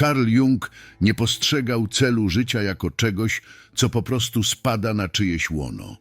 Carl Jung nie postrzegał celu życia jako czegoś, co po prostu spada na czyjeś łono.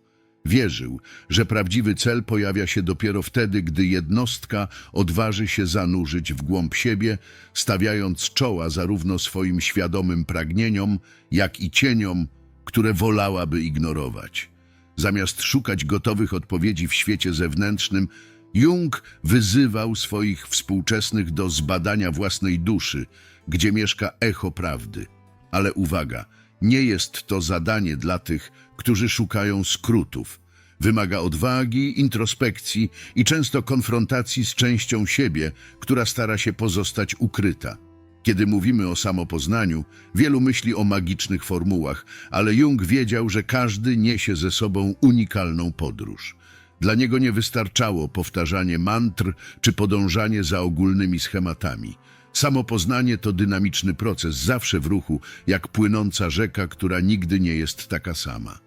Wierzył, że prawdziwy cel pojawia się dopiero wtedy, gdy jednostka odważy się zanurzyć w głąb siebie, stawiając czoła zarówno swoim świadomym pragnieniom, jak i cieniom, które wolałaby ignorować. Zamiast szukać gotowych odpowiedzi w świecie zewnętrznym, Jung wyzywał swoich współczesnych do zbadania własnej duszy, gdzie mieszka echo prawdy. Ale uwaga, nie jest to zadanie dla tych, którzy szukają skrótów. Wymaga odwagi, introspekcji i często konfrontacji z częścią siebie, która stara się pozostać ukryta. Kiedy mówimy o samopoznaniu, wielu myśli o magicznych formułach, ale Jung wiedział, że każdy niesie ze sobą unikalną podróż. Dla niego nie wystarczało powtarzanie mantr czy podążanie za ogólnymi schematami. Samopoznanie to dynamiczny proces, zawsze w ruchu, jak płynąca rzeka, która nigdy nie jest taka sama.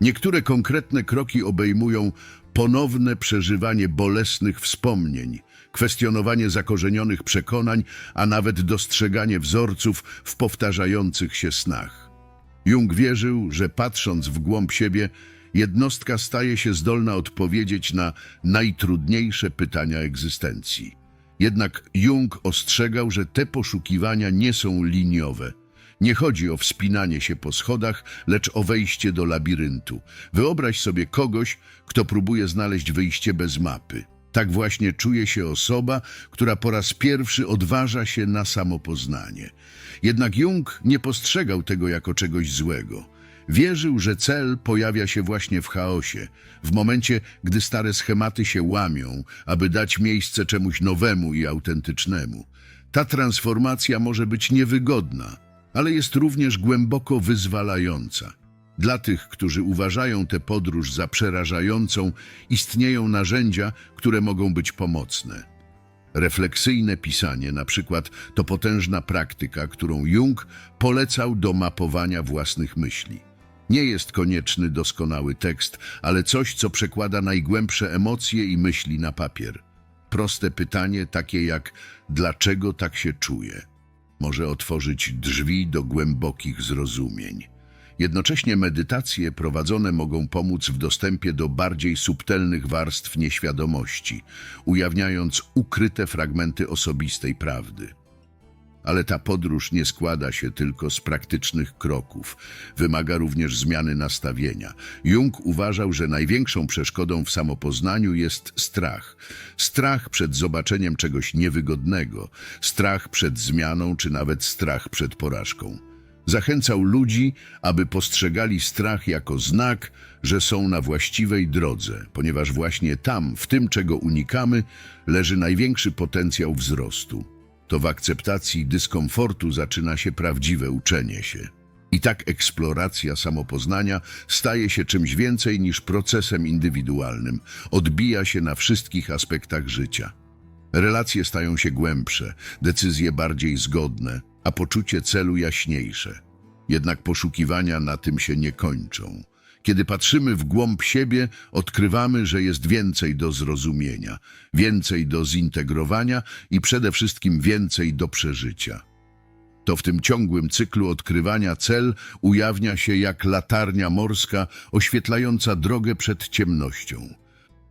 Niektóre konkretne kroki obejmują ponowne przeżywanie bolesnych wspomnień, kwestionowanie zakorzenionych przekonań, a nawet dostrzeganie wzorców w powtarzających się snach. Jung wierzył, że patrząc w głąb siebie, jednostka staje się zdolna odpowiedzieć na najtrudniejsze pytania egzystencji. Jednak Jung ostrzegał, że te poszukiwania nie są liniowe. Nie chodzi o wspinanie się po schodach, lecz o wejście do labiryntu. Wyobraź sobie kogoś, kto próbuje znaleźć wyjście bez mapy. Tak właśnie czuje się osoba, która po raz pierwszy odważa się na samopoznanie. Jednak Jung nie postrzegał tego jako czegoś złego. Wierzył, że cel pojawia się właśnie w chaosie, w momencie, gdy stare schematy się łamią, aby dać miejsce czemuś nowemu i autentycznemu. Ta transformacja może być niewygodna, ale jest również głęboko wyzwalająca. Dla tych, którzy uważają tę podróż za przerażającą, istnieją narzędzia, które mogą być pomocne. Refleksyjne pisanie, na przykład, to potężna praktyka, którą Jung polecał do mapowania własnych myśli. Nie jest konieczny doskonały tekst, ale coś, co przekłada najgłębsze emocje i myśli na papier. Proste pytanie, takie jak dlaczego tak się czuję, może otworzyć drzwi do głębokich zrozumień. Jednocześnie medytacje prowadzone mogą pomóc w dostępie do bardziej subtelnych warstw nieświadomości, ujawniając ukryte fragmenty osobistej prawdy. Ale ta podróż nie składa się tylko z praktycznych kroków, wymaga również zmiany nastawienia. Jung uważał, że największą przeszkodą w samopoznaniu jest strach. Strach przed zobaczeniem czegoś niewygodnego, strach przed zmianą czy nawet strach przed porażką. Zachęcał ludzi, aby postrzegali strach jako znak, że są na właściwej drodze, ponieważ właśnie tam, w tym czego unikamy, leży największy potencjał wzrostu. To w akceptacji dyskomfortu zaczyna się prawdziwe uczenie się. I tak eksploracja samopoznania staje się czymś więcej niż procesem indywidualnym, odbija się na wszystkich aspektach życia. Relacje stają się głębsze, decyzje bardziej zgodne, a poczucie celu jaśniejsze. Jednak poszukiwania na tym się nie kończą. Kiedy patrzymy w głąb siebie, odkrywamy, że jest więcej do zrozumienia, więcej do zintegrowania i przede wszystkim więcej do przeżycia. To w tym ciągłym cyklu odkrywania cel ujawnia się jak latarnia morska oświetlająca drogę przed ciemnością.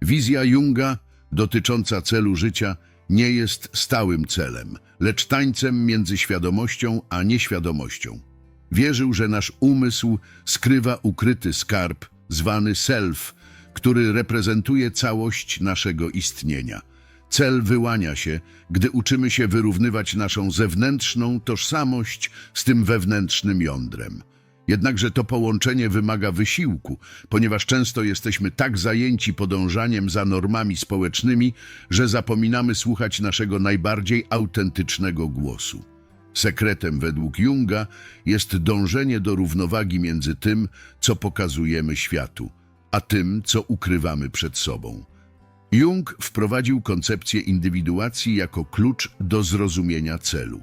Wizja Junga dotycząca celu życia nie jest stałym celem, lecz tańcem między świadomością a nieświadomością. Wierzył, że nasz umysł skrywa ukryty skarb, zwany self, który reprezentuje całość naszego istnienia. Cel wyłania się, gdy uczymy się wyrównywać naszą zewnętrzną tożsamość z tym wewnętrznym jądrem. Jednakże to połączenie wymaga wysiłku, ponieważ często jesteśmy tak zajęci podążaniem za normami społecznymi, że zapominamy słuchać naszego najbardziej autentycznego głosu. Sekretem według Junga jest dążenie do równowagi między tym, co pokazujemy światu, a tym, co ukrywamy przed sobą. Jung wprowadził koncepcję indywiduacji jako klucz do zrozumienia celu.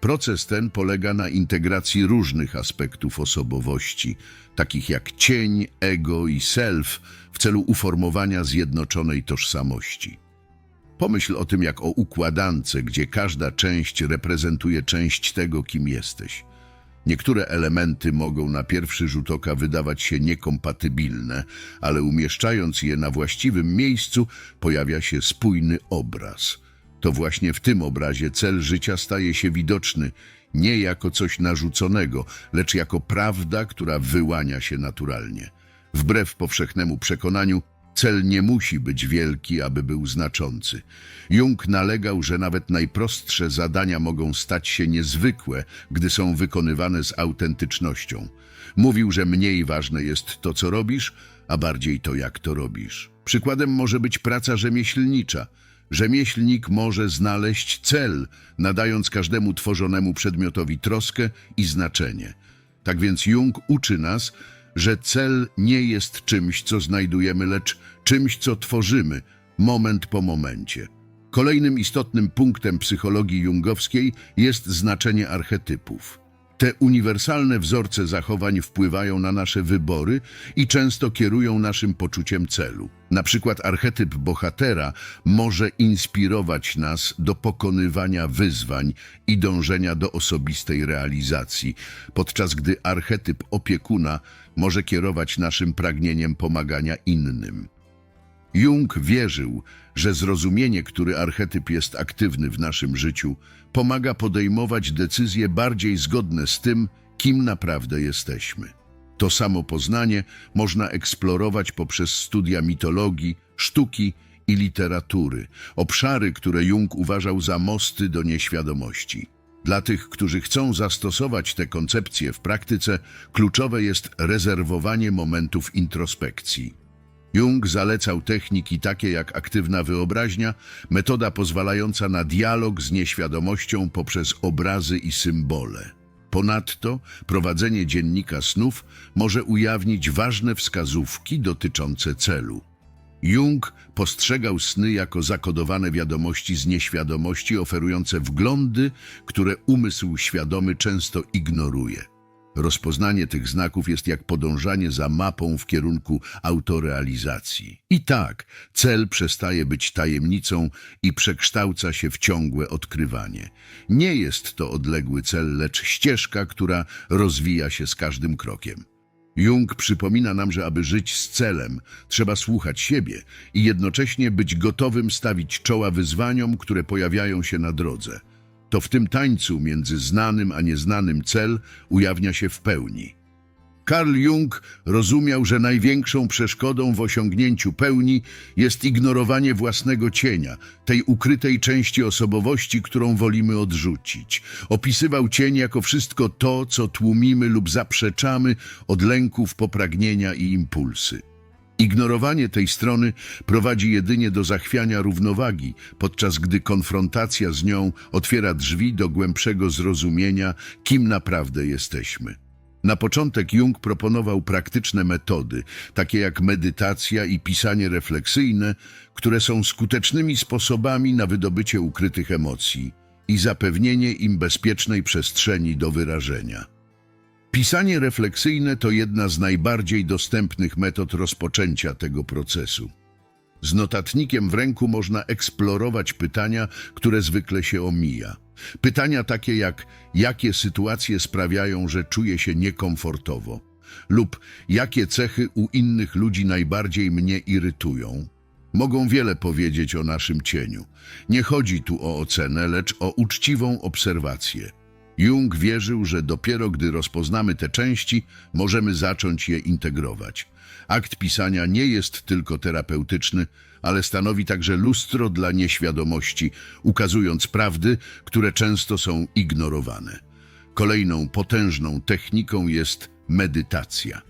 Proces ten polega na integracji różnych aspektów osobowości, takich jak cień, ego i self, w celu uformowania zjednoczonej tożsamości. Pomyśl o tym jak o układance, gdzie każda część reprezentuje część tego, kim jesteś. Niektóre elementy mogą na pierwszy rzut oka wydawać się niekompatybilne, ale umieszczając je na właściwym miejscu, pojawia się spójny obraz. To właśnie w tym obrazie cel życia staje się widoczny nie jako coś narzuconego, lecz jako prawda, która wyłania się naturalnie. Wbrew powszechnemu przekonaniu, cel nie musi być wielki, aby był znaczący. Jung nalegał, że nawet najprostsze zadania mogą stać się niezwykłe, gdy są wykonywane z autentycznością. Mówił, że mniej ważne jest to, co robisz, a bardziej to, jak to robisz. Przykładem może być praca rzemieślnicza. Rzemieślnik może znaleźć cel, nadając każdemu tworzonemu przedmiotowi troskę i znaczenie. Tak więc Jung uczy nas, że cel nie jest czymś, co znajdujemy, lecz czymś, co tworzymy, moment po momencie. Kolejnym istotnym punktem psychologii jungowskiej jest znaczenie archetypów. Te uniwersalne wzorce zachowań wpływają na nasze wybory i często kierują naszym poczuciem celu. Na przykład archetyp bohatera może inspirować nas do pokonywania wyzwań i dążenia do osobistej realizacji, podczas gdy archetyp opiekuna może kierować naszym pragnieniem pomagania innym. Jung wierzył, że zrozumienie, który archetyp jest aktywny w naszym życiu, pomaga podejmować decyzje bardziej zgodne z tym, kim naprawdę jesteśmy. To samo poznanie można eksplorować poprzez studia mitologii, sztuki i literatury, obszary, które Jung uważał za mosty do nieświadomości. Dla tych, którzy chcą zastosować te koncepcje w praktyce, kluczowe jest rezerwowanie momentów introspekcji. Jung zalecał techniki takie jak aktywna wyobraźnia, metoda pozwalająca na dialog z nieświadomością poprzez obrazy i symbole. Ponadto prowadzenie dziennika snów może ujawnić ważne wskazówki dotyczące celu. Jung postrzegał sny jako zakodowane wiadomości z nieświadomości, oferujące wglądy, które umysł świadomy często ignoruje. Rozpoznanie tych znaków jest jak podążanie za mapą w kierunku autorealizacji. I tak, cel przestaje być tajemnicą i przekształca się w ciągłe odkrywanie. Nie jest to odległy cel, lecz ścieżka, która rozwija się z każdym krokiem. Jung przypomina nam, że aby żyć z celem, trzeba słuchać siebie i jednocześnie być gotowym stawić czoła wyzwaniom, które pojawiają się na drodze. To w tym tańcu między znanym a nieznanym cel ujawnia się w pełni. Carl Jung rozumiał, że największą przeszkodą w osiągnięciu pełni jest ignorowanie własnego cienia, tej ukrytej części osobowości, którą wolimy odrzucić. Opisywał cień jako wszystko to, co tłumimy lub zaprzeczamy od lęków, popragnienia i impulsy. Ignorowanie tej strony prowadzi jedynie do zachwiania równowagi, podczas gdy konfrontacja z nią otwiera drzwi do głębszego zrozumienia, kim naprawdę jesteśmy. Na początek Jung proponował praktyczne metody, takie jak medytacja i pisanie refleksyjne, które są skutecznymi sposobami na wydobycie ukrytych emocji i zapewnienie im bezpiecznej przestrzeni do wyrażenia. Pisanie refleksyjne to jedna z najbardziej dostępnych metod rozpoczęcia tego procesu. Z notatnikiem w ręku można eksplorować pytania, które zwykle się omija. Pytania takie jak jakie sytuacje sprawiają, że czuję się niekomfortowo lub jakie cechy u innych ludzi najbardziej mnie irytują. Mogą wiele powiedzieć o naszym cieniu. Nie chodzi tu o ocenę, lecz o uczciwą obserwację. Jung wierzył, że dopiero gdy rozpoznamy te części, możemy zacząć je integrować. Akt pisania nie jest tylko terapeutyczny, ale stanowi także lustro dla nieświadomości, ukazując prawdy, które często są ignorowane. Kolejną potężną techniką jest medytacja.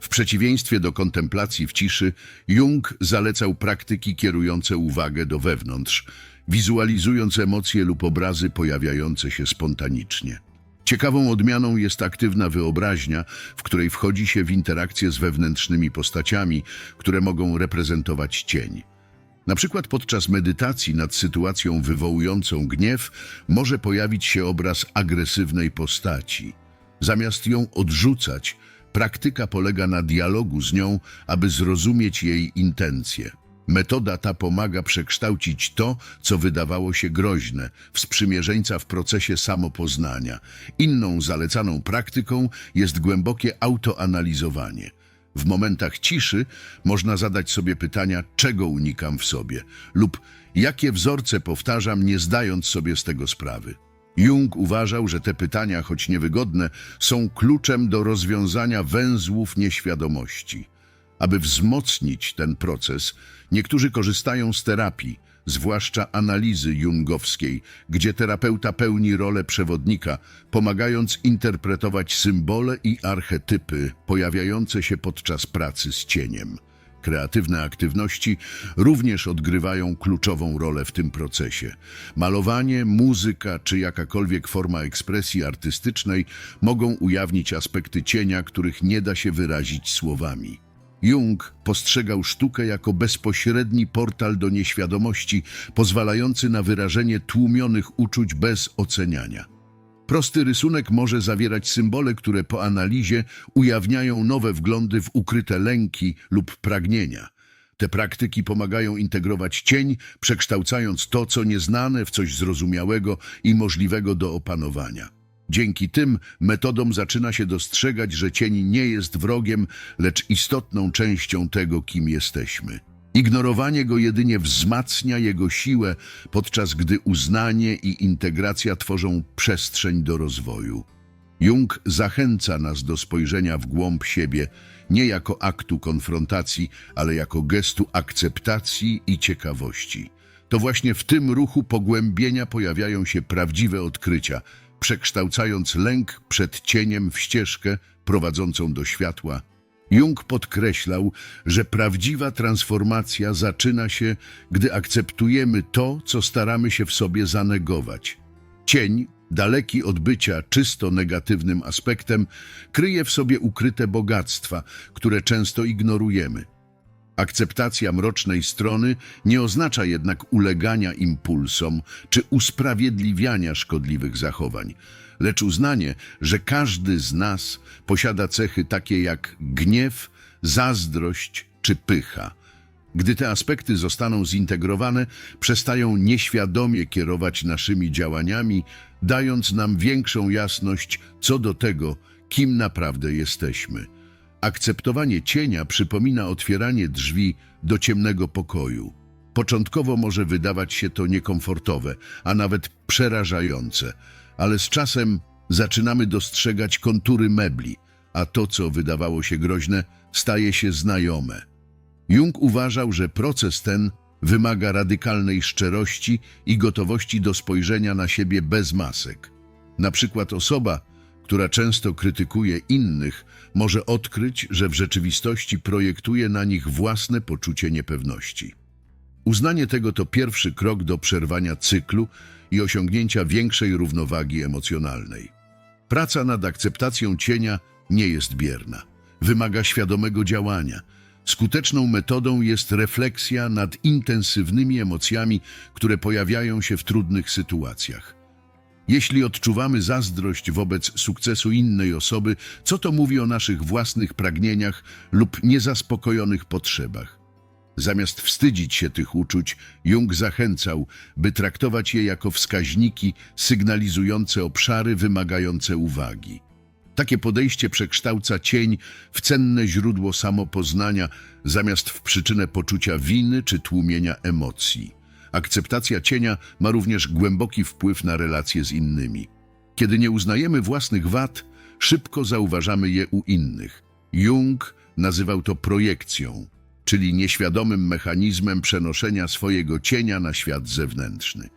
W przeciwieństwie do kontemplacji w ciszy, Jung zalecał praktyki kierujące uwagę do wewnątrz, wizualizując emocje lub obrazy pojawiające się spontanicznie. Ciekawą odmianą jest aktywna wyobraźnia, w której wchodzi się w interakcję z wewnętrznymi postaciami, które mogą reprezentować cień. Na przykład podczas medytacji nad sytuacją wywołującą gniew może pojawić się obraz agresywnej postaci. Zamiast ją odrzucać, praktyka polega na dialogu z nią, aby zrozumieć jej intencje. Metoda ta pomaga przekształcić to, co wydawało się groźne, w sprzymierzeńca w procesie samopoznania. Inną zalecaną praktyką jest głębokie autoanalizowanie. W momentach ciszy można zadać sobie pytania, czego unikam w sobie lub jakie wzorce powtarzam, nie zdając sobie z tego sprawy. Jung uważał, że te pytania, choć niewygodne, są kluczem do rozwiązania węzłów nieświadomości. Aby wzmocnić ten proces, niektórzy korzystają z terapii, zwłaszcza analizy jungowskiej, gdzie terapeuta pełni rolę przewodnika, pomagając interpretować symbole i archetypy pojawiające się podczas pracy z cieniem. Kreatywne aktywności również odgrywają kluczową rolę w tym procesie. Malowanie, muzyka czy jakakolwiek forma ekspresji artystycznej mogą ujawnić aspekty cienia, których nie da się wyrazić słowami. Jung postrzegał sztukę jako bezpośredni portal do nieświadomości, pozwalający na wyrażenie tłumionych uczuć bez oceniania. Prosty rysunek może zawierać symbole, które po analizie ujawniają nowe wglądy w ukryte lęki lub pragnienia. Te praktyki pomagają integrować cień, przekształcając to, co nieznane, w coś zrozumiałego i możliwego do opanowania. Dzięki tym metodom zaczyna się dostrzegać, że cień nie jest wrogiem, lecz istotną częścią tego, kim jesteśmy. Ignorowanie go jedynie wzmacnia jego siłę, podczas gdy uznanie i integracja tworzą przestrzeń do rozwoju. Jung zachęca nas do spojrzenia w głąb siebie nie jako aktu konfrontacji, ale jako gestu akceptacji i ciekawości. To właśnie w tym ruchu pogłębienia pojawiają się prawdziwe odkrycia, przekształcając lęk przed cieniem w ścieżkę prowadzącą do światła. Jung podkreślał, że prawdziwa transformacja zaczyna się, gdy akceptujemy to, co staramy się w sobie zanegować. Cień, daleki od bycia czysto negatywnym aspektem, kryje w sobie ukryte bogactwa, które często ignorujemy. Akceptacja mrocznej strony nie oznacza jednak ulegania impulsom czy usprawiedliwiania szkodliwych zachowań, lecz uznanie, że każdy z nas posiada cechy takie jak gniew, zazdrość czy pycha. Gdy te aspekty zostaną zintegrowane, przestają nieświadomie kierować naszymi działaniami, dając nam większą jasność co do tego, kim naprawdę jesteśmy. Akceptowanie cienia przypomina otwieranie drzwi do ciemnego pokoju. Początkowo może wydawać się to niekomfortowe, a nawet przerażające, ale z czasem zaczynamy dostrzegać kontury mebli, a to, co wydawało się groźne, staje się znajome. Jung uważał, że proces ten wymaga radykalnej szczerości i gotowości do spojrzenia na siebie bez masek. Na przykład osoba, która często krytykuje innych, może odkryć, że w rzeczywistości projektuje na nich własne poczucie niepewności. Uznanie tego to pierwszy krok do przerwania cyklu i osiągnięcia większej równowagi emocjonalnej. Praca nad akceptacją cienia nie jest bierna. Wymaga świadomego działania. Skuteczną metodą jest refleksja nad intensywnymi emocjami, które pojawiają się w trudnych sytuacjach. Jeśli odczuwamy zazdrość wobec sukcesu innej osoby, co to mówi o naszych własnych pragnieniach lub niezaspokojonych potrzebach? Zamiast wstydzić się tych uczuć, Jung zachęcał, by traktować je jako wskaźniki sygnalizujące obszary wymagające uwagi. Takie podejście przekształca cień w cenne źródło samopoznania, zamiast w przyczynę poczucia winy czy tłumienia emocji. Akceptacja cienia ma również głęboki wpływ na relacje z innymi. Kiedy nie uznajemy własnych wad, szybko zauważamy je u innych. Jung nazywał to projekcją, czyli nieświadomym mechanizmem przenoszenia swojego cienia na świat zewnętrzny.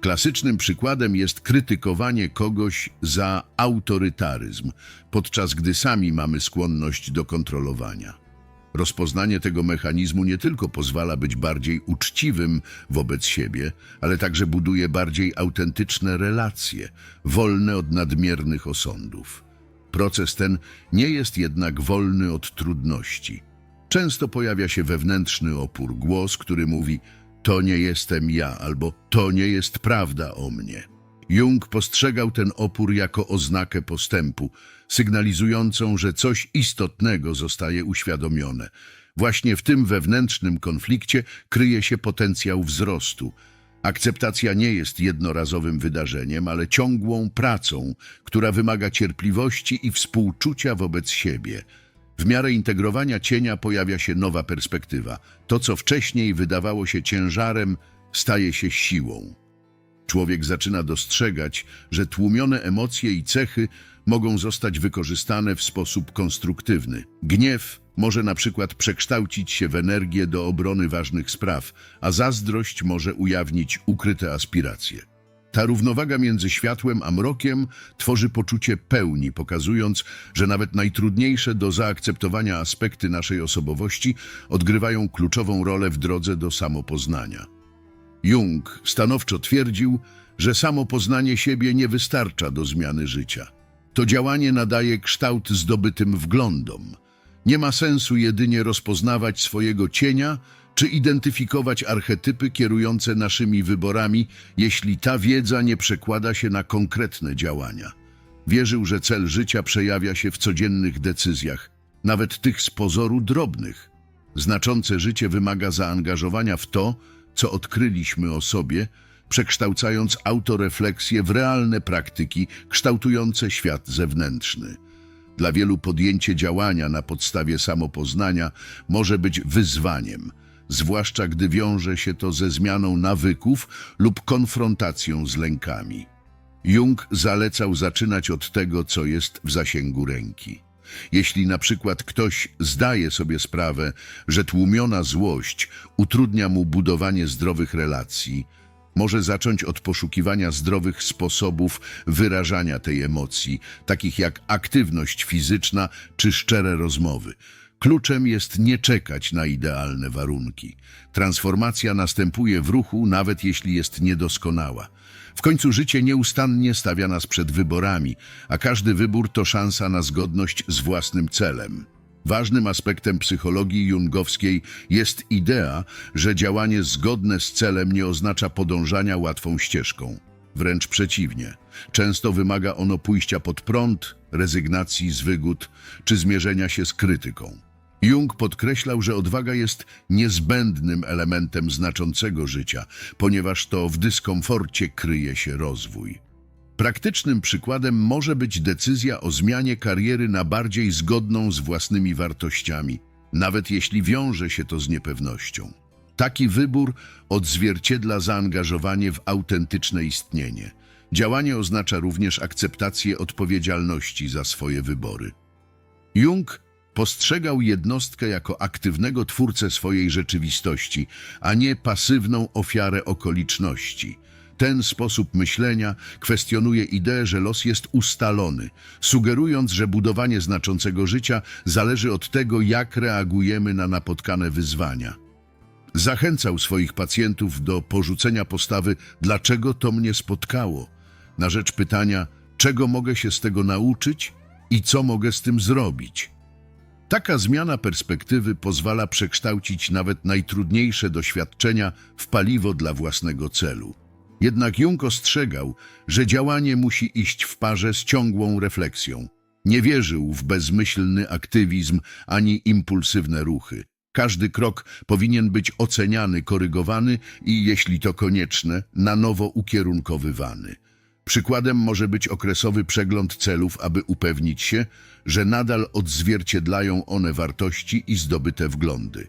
Klasycznym przykładem jest krytykowanie kogoś za autorytaryzm, podczas gdy sami mamy skłonność do kontrolowania. Rozpoznanie tego mechanizmu nie tylko pozwala być bardziej uczciwym wobec siebie, ale także buduje bardziej autentyczne relacje, wolne od nadmiernych osądów. Proces ten nie jest jednak wolny od trudności. Często pojawia się wewnętrzny opór, głos, który mówi to nie jestem ja albo to nie jest prawda o mnie. Jung postrzegał ten opór jako oznakę postępu, sygnalizującą, że coś istotnego zostaje uświadomione. Właśnie w tym wewnętrznym konflikcie kryje się potencjał wzrostu. Akceptacja nie jest jednorazowym wydarzeniem, ale ciągłą pracą, która wymaga cierpliwości i współczucia wobec siebie. W miarę integrowania cienia pojawia się nowa perspektywa. To, co wcześniej wydawało się ciężarem, staje się siłą. Człowiek zaczyna dostrzegać, że tłumione emocje i cechy mogą zostać wykorzystane w sposób konstruktywny. Gniew może na przykład przekształcić się w energię do obrony ważnych spraw, a zazdrość może ujawnić ukryte aspiracje. Ta równowaga między światłem a mrokiem tworzy poczucie pełni, pokazując, że nawet najtrudniejsze do zaakceptowania aspekty naszej osobowości odgrywają kluczową rolę w drodze do samopoznania. Jung stanowczo twierdził, że samo poznanie siebie nie wystarcza do zmiany życia. To działanie nadaje kształt zdobytym wglądom. Nie ma sensu jedynie rozpoznawać swojego cienia czy identyfikować archetypy kierujące naszymi wyborami, jeśli ta wiedza nie przekłada się na konkretne działania. Wierzył, że cel życia przejawia się w codziennych decyzjach, nawet tych z pozoru drobnych. Znaczące życie wymaga zaangażowania w to, co odkryliśmy o sobie, przekształcając autorefleksję w realne praktyki kształtujące świat zewnętrzny. Dla wielu podjęcie działania na podstawie samopoznania może być wyzwaniem, zwłaszcza gdy wiąże się to ze zmianą nawyków lub konfrontacją z lękami. Jung zalecał zaczynać od tego, co jest w zasięgu ręki. Jeśli na przykład ktoś zdaje sobie sprawę, że tłumiona złość utrudnia mu budowanie zdrowych relacji, może zacząć od poszukiwania zdrowych sposobów wyrażania tej emocji, takich jak aktywność fizyczna czy szczere rozmowy. Kluczem jest nie czekać na idealne warunki. Transformacja następuje w ruchu, nawet jeśli jest niedoskonała. W końcu życie nieustannie stawia nas przed wyborami, a każdy wybór to szansa na zgodność z własnym celem. Ważnym aspektem psychologii jungowskiej jest idea, że działanie zgodne z celem nie oznacza podążania łatwą ścieżką. Wręcz przeciwnie. Często wymaga ono pójścia pod prąd, rezygnacji z wygód czy zmierzenia się z krytyką. Jung podkreślał, że odwaga jest niezbędnym elementem znaczącego życia, ponieważ to w dyskomforcie kryje się rozwój. Praktycznym przykładem może być decyzja o zmianie kariery na bardziej zgodną z własnymi wartościami, nawet jeśli wiąże się to z niepewnością. Taki wybór odzwierciedla zaangażowanie w autentyczne istnienie. Działanie oznacza również akceptację odpowiedzialności za swoje wybory. Jung postrzegał jednostkę jako aktywnego twórcę swojej rzeczywistości, a nie pasywną ofiarę okoliczności. Ten sposób myślenia kwestionuje ideę, że los jest ustalony, sugerując, że budowanie znaczącego życia zależy od tego, jak reagujemy na napotkane wyzwania. Zachęcał swoich pacjentów do porzucenia postawy dlaczego to mnie spotkało, na rzecz pytania czego mogę się z tego nauczyć i co mogę z tym zrobić. Taka zmiana perspektywy pozwala przekształcić nawet najtrudniejsze doświadczenia w paliwo dla własnego celu. Jednak Jung ostrzegał, że działanie musi iść w parze z ciągłą refleksją. Nie wierzył w bezmyślny aktywizm ani impulsywne ruchy. Każdy krok powinien być oceniany, korygowany i, jeśli to konieczne, na nowo ukierunkowywany. Przykładem może być okresowy przegląd celów, aby upewnić się, że nadal odzwierciedlają one wartości i zdobyte wglądy.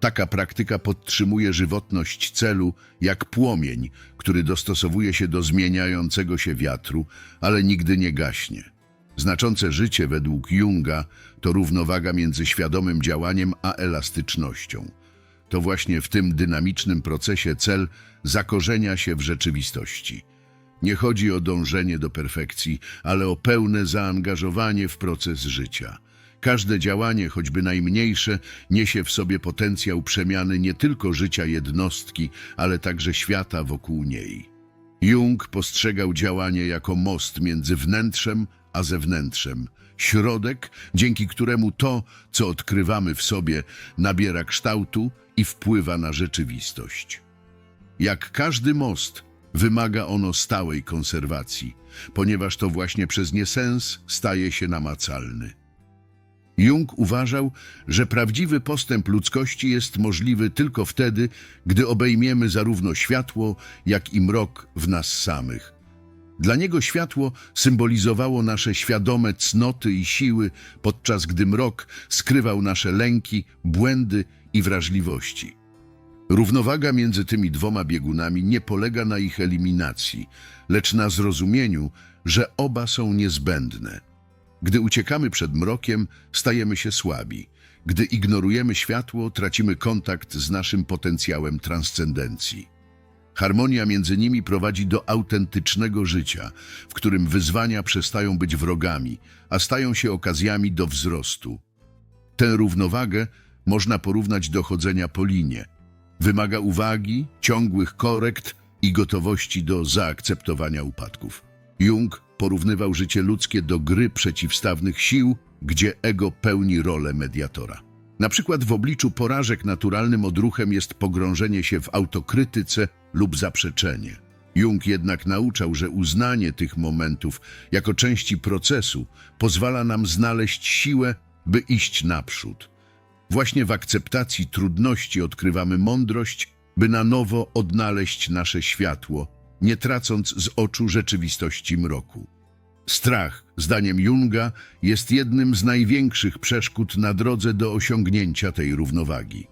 Taka praktyka podtrzymuje żywotność celu jak płomień, który dostosowuje się do zmieniającego się wiatru, ale nigdy nie gaśnie. Znaczące życie według Junga to równowaga między świadomym działaniem a elastycznością. To właśnie w tym dynamicznym procesie cel zakorzenia się w rzeczywistości. Nie chodzi o dążenie do perfekcji, ale o pełne zaangażowanie w proces życia. Każde działanie, choćby najmniejsze, niesie w sobie potencjał przemiany nie tylko życia jednostki, ale także świata wokół niej. Jung postrzegał działanie jako most między wnętrzem a zewnętrzem, środek, dzięki któremu to, co odkrywamy w sobie, nabiera kształtu i wpływa na rzeczywistość. Jak każdy most, wymaga ono stałej konserwacji, ponieważ to właśnie przez nie sens staje się namacalny. Jung uważał, że prawdziwy postęp ludzkości jest możliwy tylko wtedy, gdy obejmiemy zarówno światło, jak i mrok w nas samych. Dla niego światło symbolizowało nasze świadome cnoty i siły, podczas gdy mrok skrywał nasze lęki, błędy i wrażliwości. Równowaga między tymi dwoma biegunami nie polega na ich eliminacji, lecz na zrozumieniu, że oba są niezbędne. Gdy uciekamy przed mrokiem, stajemy się słabi. Gdy ignorujemy światło, tracimy kontakt z naszym potencjałem transcendencji. Harmonia między nimi prowadzi do autentycznego życia, w którym wyzwania przestają być wrogami, a stają się okazjami do wzrostu. Tę równowagę można porównać do chodzenia po linie. Wymaga uwagi, ciągłych korekt i gotowości do zaakceptowania upadków. Jung porównywał życie ludzkie do gry przeciwstawnych sił, gdzie ego pełni rolę mediatora. Na przykład w obliczu porażek naturalnym odruchem jest pogrążenie się w autokrytyce lub zaprzeczenie. Jung jednak nauczał, że uznanie tych momentów jako części procesu pozwala nam znaleźć siłę, by iść naprzód. Właśnie w akceptacji trudności odkrywamy mądrość, by na nowo odnaleźć nasze światło, nie tracąc z oczu rzeczywistości mroku. Strach, zdaniem Junga, jest jednym z największych przeszkód na drodze do osiągnięcia tej równowagi.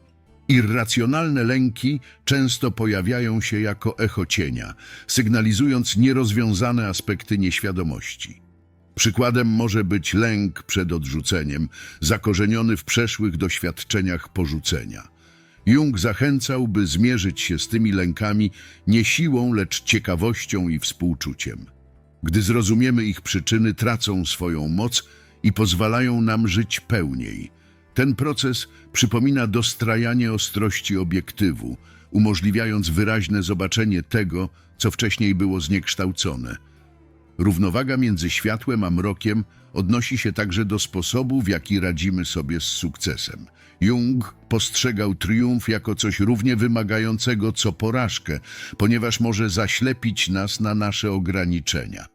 Irracjonalne lęki często pojawiają się jako echo cienia, sygnalizując nierozwiązane aspekty nieświadomości. Przykładem może być lęk przed odrzuceniem, zakorzeniony w przeszłych doświadczeniach porzucenia. Jung zachęcał, by zmierzyć się z tymi lękami nie siłą, lecz ciekawością i współczuciem. Gdy zrozumiemy ich przyczyny, tracą swoją moc i pozwalają nam żyć pełniej. Ten proces przypomina dostrajanie ostrości obiektywu, umożliwiając wyraźne zobaczenie tego, co wcześniej było zniekształcone. Równowaga między światłem a mrokiem odnosi się także do sposobu, w jaki radzimy sobie z sukcesem. Jung postrzegał triumf jako coś równie wymagającego co porażkę, ponieważ może zaślepić nas na nasze ograniczenia.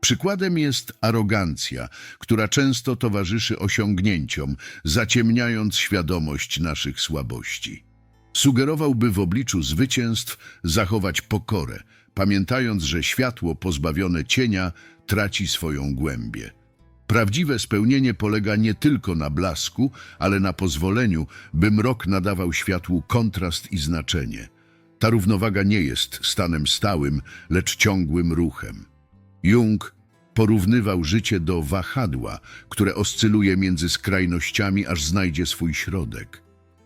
Przykładem jest arogancja, która często towarzyszy osiągnięciom, zaciemniając świadomość naszych słabości. Sugerowałby w obliczu zwycięstw zachować pokorę, pamiętając, że światło pozbawione cienia traci swoją głębię. Prawdziwe spełnienie polega nie tylko na blasku, ale na pozwoleniu, by mrok nadawał światłu kontrast i znaczenie. Ta równowaga nie jest stanem stałym, lecz ciągłym ruchem. Jung porównywał życie do wahadła, które oscyluje między skrajnościami, aż znajdzie swój środek.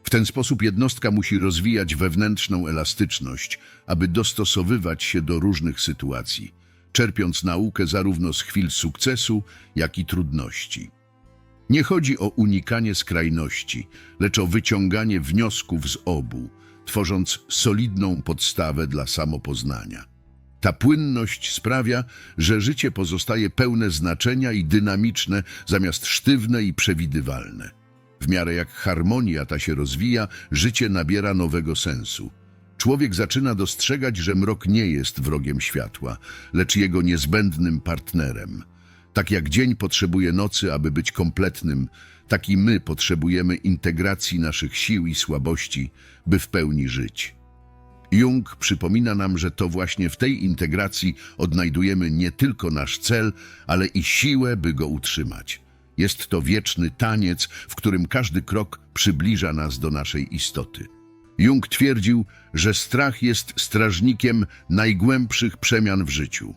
W ten sposób jednostka musi rozwijać wewnętrzną elastyczność, aby dostosowywać się do różnych sytuacji, czerpiąc naukę zarówno z chwil sukcesu, jak i trudności. Nie chodzi o unikanie skrajności, lecz o wyciąganie wniosków z obu, tworząc solidną podstawę dla samopoznania. Ta płynność sprawia, że życie pozostaje pełne znaczenia i dynamiczne, zamiast sztywne i przewidywalne. W miarę jak harmonia ta się rozwija, życie nabiera nowego sensu. Człowiek zaczyna dostrzegać, że mrok nie jest wrogiem światła, lecz jego niezbędnym partnerem. Tak jak dzień potrzebuje nocy, aby być kompletnym, tak i my potrzebujemy integracji naszych sił i słabości, by w pełni żyć. Jung przypomina nam, że to właśnie w tej integracji odnajdujemy nie tylko nasz cel, ale i siłę, by go utrzymać. Jest to wieczny taniec, w którym każdy krok przybliża nas do naszej istoty. Jung twierdził, że strach jest strażnikiem najgłębszych przemian w życiu.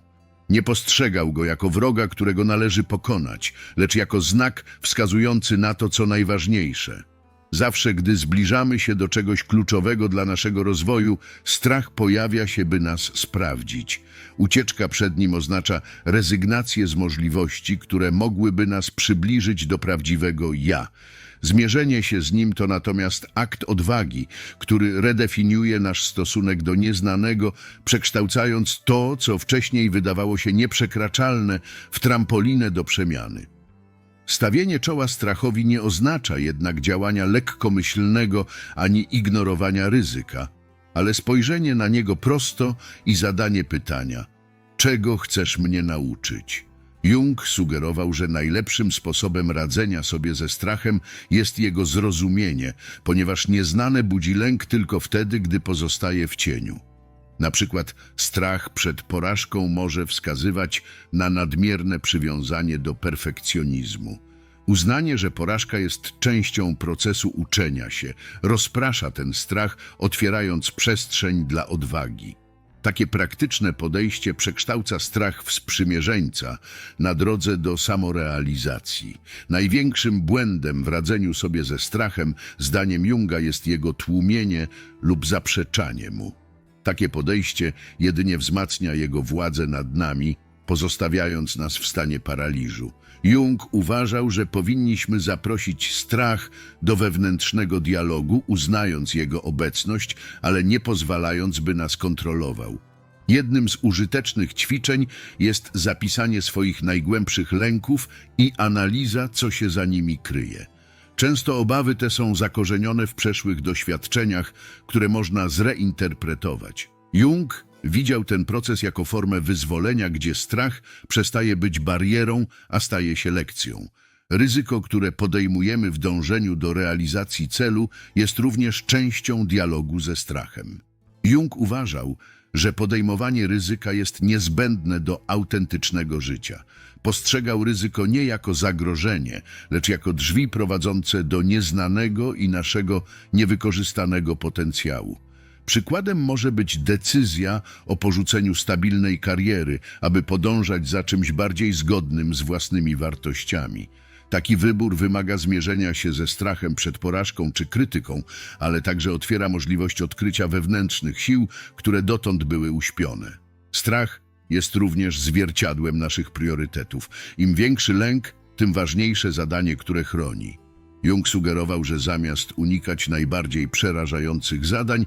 Nie postrzegał go jako wroga, którego należy pokonać, lecz jako znak wskazujący na to, co najważniejsze. Zawsze, gdy zbliżamy się do czegoś kluczowego dla naszego rozwoju, strach pojawia się, by nas sprawdzić. Ucieczka przed nim oznacza rezygnację z możliwości, które mogłyby nas przybliżyć do prawdziwego ja. Zmierzenie się z nim to natomiast akt odwagi, który redefiniuje nasz stosunek do nieznanego, przekształcając to, co wcześniej wydawało się nieprzekraczalne, w trampolinę do przemiany. Stawienie czoła strachowi nie oznacza jednak działania lekkomyślnego ani ignorowania ryzyka, ale spojrzenie na niego prosto i zadanie pytania: czego chcesz mnie nauczyć? Jung sugerował, że najlepszym sposobem radzenia sobie ze strachem jest jego zrozumienie, ponieważ nieznane budzi lęk tylko wtedy, gdy pozostaje w cieniu. Na przykład strach przed porażką może wskazywać na nadmierne przywiązanie do perfekcjonizmu. Uznanie, że porażka jest częścią procesu uczenia się, rozprasza ten strach, otwierając przestrzeń dla odwagi. Takie praktyczne podejście przekształca strach w sprzymierzeńca na drodze do samorealizacji. Największym błędem w radzeniu sobie ze strachem, zdaniem Junga, jest jego tłumienie lub zaprzeczanie mu. Takie podejście jedynie wzmacnia jego władzę nad nami, pozostawiając nas w stanie paraliżu. Jung uważał, że powinniśmy zaprosić strach do wewnętrznego dialogu, uznając jego obecność, ale nie pozwalając, by nas kontrolował. Jednym z użytecznych ćwiczeń jest zapisanie swoich najgłębszych lęków i analiza, co się za nimi kryje. Często obawy te są zakorzenione w przeszłych doświadczeniach, które można zreinterpretować. Jung widział ten proces jako formę wyzwolenia, gdzie strach przestaje być barierą, a staje się lekcją. Ryzyko, które podejmujemy w dążeniu do realizacji celu, jest również częścią dialogu ze strachem. Jung uważał, że podejmowanie ryzyka jest niezbędne do autentycznego życia. Postrzegał ryzyko nie jako zagrożenie, lecz jako drzwi prowadzące do nieznanego i naszego niewykorzystanego potencjału. Przykładem może być decyzja o porzuceniu stabilnej kariery, aby podążać za czymś bardziej zgodnym z własnymi wartościami. Taki wybór wymaga zmierzenia się ze strachem przed porażką czy krytyką, ale także otwiera możliwość odkrycia wewnętrznych sił, które dotąd były uśpione. Strach jest również zwierciadłem naszych priorytetów. Im większy lęk, tym ważniejsze zadanie, które chroni. Jung sugerował, że zamiast unikać najbardziej przerażających zadań,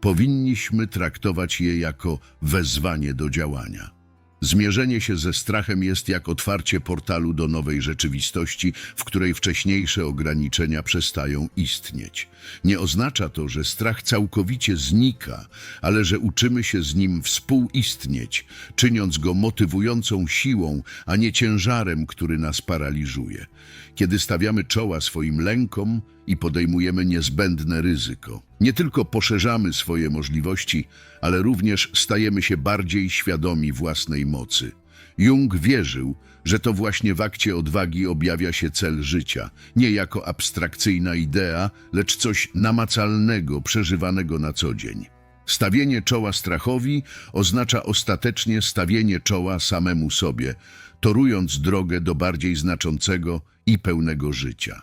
powinniśmy traktować je jako wezwanie do działania. Zmierzenie się ze strachem jest jak otwarcie portalu do nowej rzeczywistości, w której wcześniejsze ograniczenia przestają istnieć. Nie oznacza to, że strach całkowicie znika, ale że uczymy się z nim współistnieć, czyniąc go motywującą siłą, a nie ciężarem, który nas paraliżuje. Kiedy stawiamy czoła swoim lękom i podejmujemy niezbędne ryzyko, nie tylko poszerzamy swoje możliwości, ale również stajemy się bardziej świadomi własnej mocy. Jung wierzył, że to właśnie w akcie odwagi objawia się cel życia, nie jako abstrakcyjna idea, lecz coś namacalnego, przeżywanego na co dzień. Stawienie czoła strachowi oznacza ostatecznie stawienie czoła samemu sobie, torując drogę do bardziej znaczącego i pełnego życia.